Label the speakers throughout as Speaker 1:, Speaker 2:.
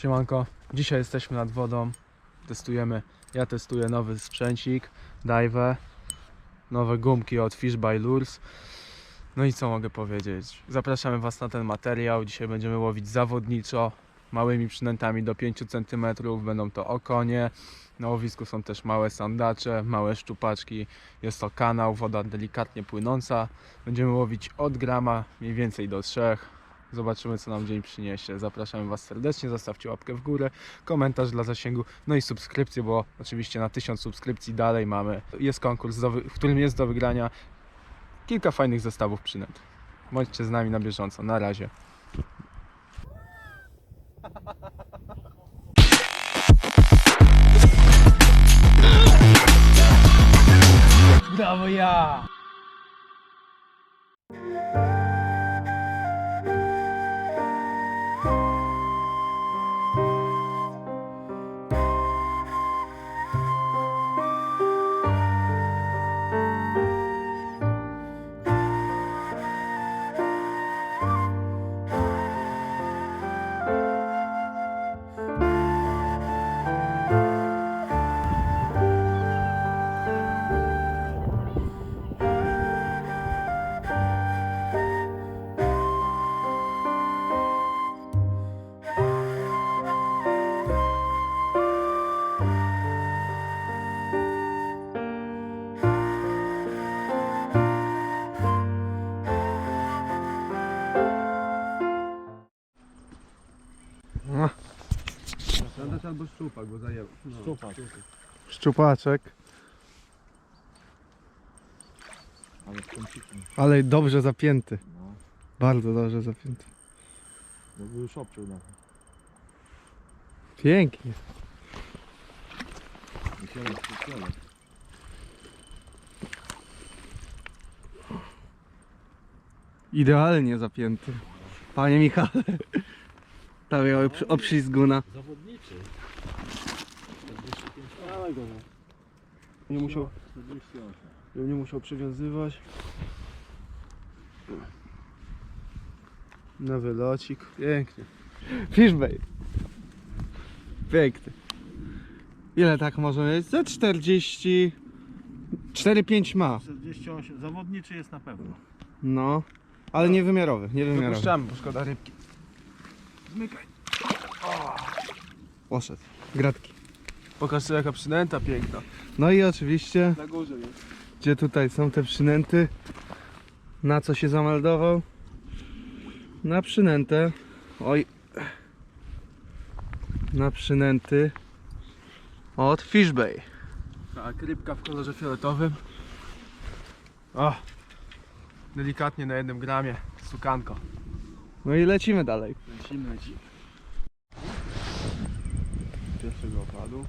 Speaker 1: Siemanko, dzisiaj jesteśmy nad wodą, testujemy, ja testuję nowy sprzęcik, Dive, nowe gumki od Fish by Lures. No i co mogę powiedzieć? Zapraszamy Was na ten materiał, dzisiaj będziemy łowić zawodniczo, małymi przynętami do 5 cm, będą to okonie, na łowisku są też małe sandacze, małe szczupaczki, jest to kanał, woda delikatnie płynąca, będziemy łowić od grama mniej więcej do 3, Zobaczymy, co nam dzień przyniesie. Zapraszamy Was serdecznie. Zostawcie łapkę w górę, komentarz dla zasięgu, no i subskrypcję, bo oczywiście na 1000 subskrypcji dalej mamy. Jest konkurs, w którym jest do wygrania kilka fajnych zestawów przynęt. Bądźcie z nami na bieżąco. Na razie.
Speaker 2: Brawo ja!
Speaker 1: Albo szczupak, bo zajęło. Szczupak.
Speaker 3: Szczupaczek,
Speaker 2: Ale
Speaker 3: ale dobrze zapięty.
Speaker 2: No,
Speaker 3: Bardzo dobrze zapięty.
Speaker 2: no by już obciął na
Speaker 3: Pięknie.
Speaker 2: Musiałem specjalnie.
Speaker 3: Idealnie zapięty. Panie Michale. Prawie obrzy- obślizguna.
Speaker 2: Zawodniczy.
Speaker 1: Dawaj go. Nie musiał,
Speaker 2: 48.
Speaker 1: nie musiał przywiązywać. Na wylocik. Pięknie.
Speaker 3: Fishbait. Piękny. Ile tak może mieć? Ze 40... 4-5 ma.
Speaker 2: 48. Zawodniczy jest na pewno.
Speaker 3: No. Ale niewymiarowy, niewymiarowy.
Speaker 1: Wypuszczamy, bo szkoda rybki.
Speaker 2: Zmykaj.
Speaker 3: Poszedł. Gratki.
Speaker 1: Pokaż sobie jaka przynęta piękna.
Speaker 3: No i oczywiście,
Speaker 1: Na górze jest.
Speaker 3: gdzie tutaj są te przynęty. Na co się zameldował? Na przynętę. Oj. Na przynęty. Od Fishbay.
Speaker 1: Tak, rybka w kolorze fioletowym. O! Delikatnie na jednym gramie. Sukanko.
Speaker 3: No i lecimy dalej.
Speaker 1: Lecimy, lecimy. Pierwszego opadu.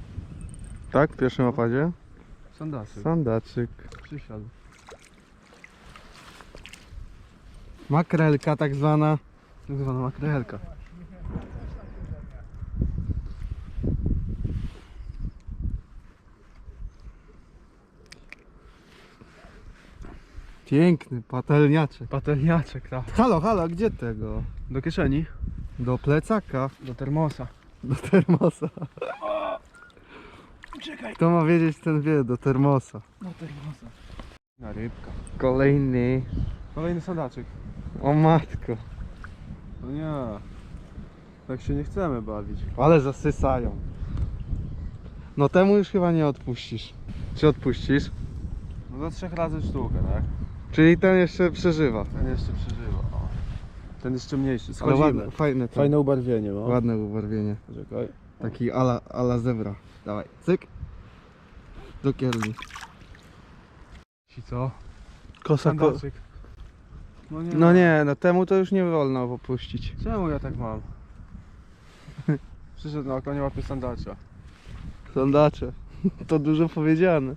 Speaker 3: Tak, w pierwszym opadzie.
Speaker 1: Sandasy.
Speaker 3: Sandaczyk.
Speaker 1: Przysiadł.
Speaker 3: Makrelka tak zwana.
Speaker 1: Tak zwana makrelka.
Speaker 3: Piękny patelniaczek.
Speaker 1: Patelniaczek, tak.
Speaker 3: Halo, halo, gdzie tego?
Speaker 1: Do kieszeni.
Speaker 3: Do plecaka.
Speaker 1: Do termosa.
Speaker 3: Do termosa.
Speaker 1: Czekaj.
Speaker 3: Kto ma wiedzieć, ten wie, do termosa.
Speaker 1: Do termosa. Na rybka.
Speaker 3: Kolejny.
Speaker 1: Kolejny sadaczek.
Speaker 3: O matko.
Speaker 1: No nie. Tak się nie chcemy bawić.
Speaker 3: Ale zasysają. No temu już chyba nie odpuścisz. Czy odpuścisz?
Speaker 1: No za trzech razy sztukę, tak?
Speaker 3: Czyli ten jeszcze przeżywa.
Speaker 1: Ten jeszcze przeżywa. O. Ten jeszcze mniejszy.
Speaker 3: Ale
Speaker 1: Schodzimy.
Speaker 3: ładne, fajne, to.
Speaker 1: Fajne ubarwienie, no.
Speaker 3: Ładne ubarwienie.
Speaker 1: Czekaj.
Speaker 3: Taki ala, ala zebra. Dawaj, cyk. Do kierli.
Speaker 1: I co?
Speaker 3: Kosa, ko...
Speaker 1: No nie.
Speaker 3: No nie, no temu to już nie wolno popuścić.
Speaker 1: Czemu ja tak mam? Przyszedł na oko, nie łapie sandacza.
Speaker 3: Sondacze. To dużo powiedziane.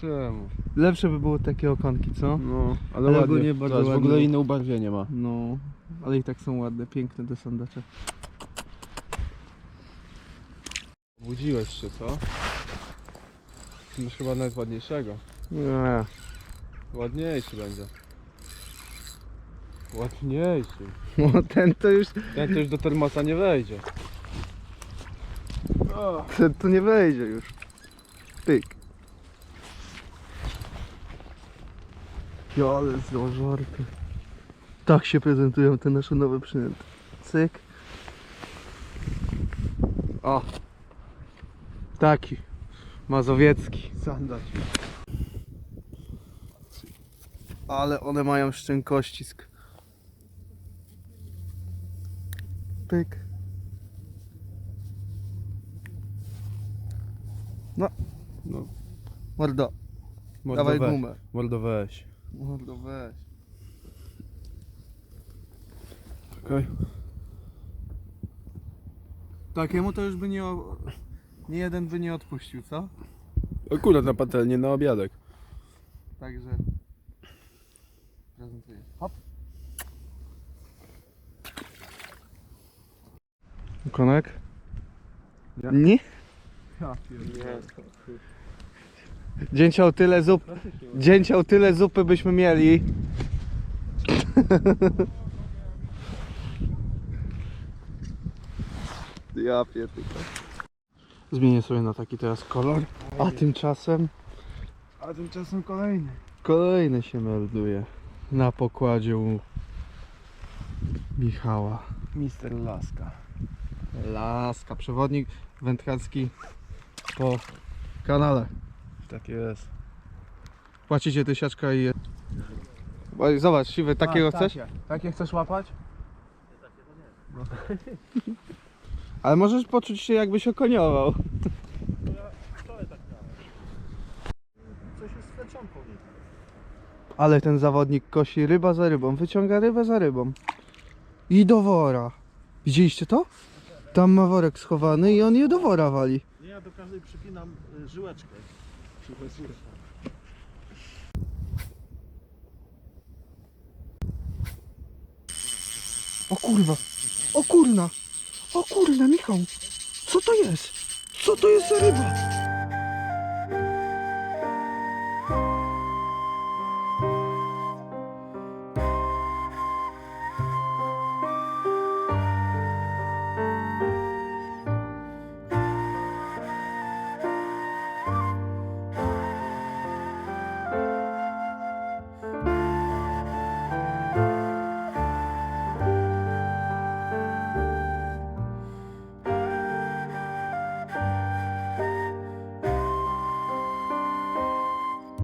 Speaker 1: Czemu?
Speaker 3: Lepsze by było takie okonki, co?
Speaker 1: No, ale,
Speaker 3: Ale ogólnie bardzo
Speaker 1: Zobacz, w ogóle inne ubarwienie ma.
Speaker 3: No, ale i tak są ładne, piękne te sondacze.
Speaker 1: Budziłeś się, co? Masz chyba nawet ładniejszego.
Speaker 3: Nie.
Speaker 1: Ładniejszy będzie. Ładniejszy.
Speaker 3: No ten to już
Speaker 1: Ten to już do termosa nie wejdzie.
Speaker 3: To, to nie wejdzie już. Pyk. Ja, ale złożarty. Tak się prezentują te nasze nowe przynęty. Cyk. O. Taki. Mazowiecki.
Speaker 1: Sandać.
Speaker 3: Ale one mają szczękościsk. Pyk.
Speaker 1: No.
Speaker 3: Mordo,
Speaker 1: Mordo
Speaker 3: dawaj gumę.
Speaker 1: Mordo weź.
Speaker 3: Mordo, weź.
Speaker 1: Okej.
Speaker 3: Takiemu to już by nie... o- Nie jeden by nie odpuścił, co?
Speaker 1: Akurat na patelnię na obiadek.
Speaker 3: Także... Prezentuję. Hop. Konek?
Speaker 1: Ja.
Speaker 3: Nie?
Speaker 1: Ja
Speaker 3: Dzięciał tyle zup... Dzięciał tyle zupy byśmy mieli. Ja pierdolę. Zmienię sobie na taki teraz kolor. A tymczasem
Speaker 1: A tymczasem kolejny.
Speaker 3: kolejny się melduje na pokładzie u Michała.
Speaker 1: Mister Laska.
Speaker 3: Laska, przewodnik wędkarski po kanale.
Speaker 1: Tak jest.
Speaker 3: Płacicie tysiaczka i... Oj, Zobacz, siwy, takiego chcesz?
Speaker 1: Takie. takie chcesz łapać?
Speaker 3: Ale możesz poczuć się jakbyś okoniował.
Speaker 2: Coś jest z fleczonką nie tak.
Speaker 3: Ale ten zawodnik kosi ryba za rybą, wyciąga rybę za rybą. I do wora. Widzieliście to? Tam ma worek schowany i on je do wora wali.
Speaker 2: Nie, ja do każdej przypinam y, żyłeczkę.
Speaker 3: O kurwa, o kurna, o kurna Michał, co to jest? Co to jest za ryba?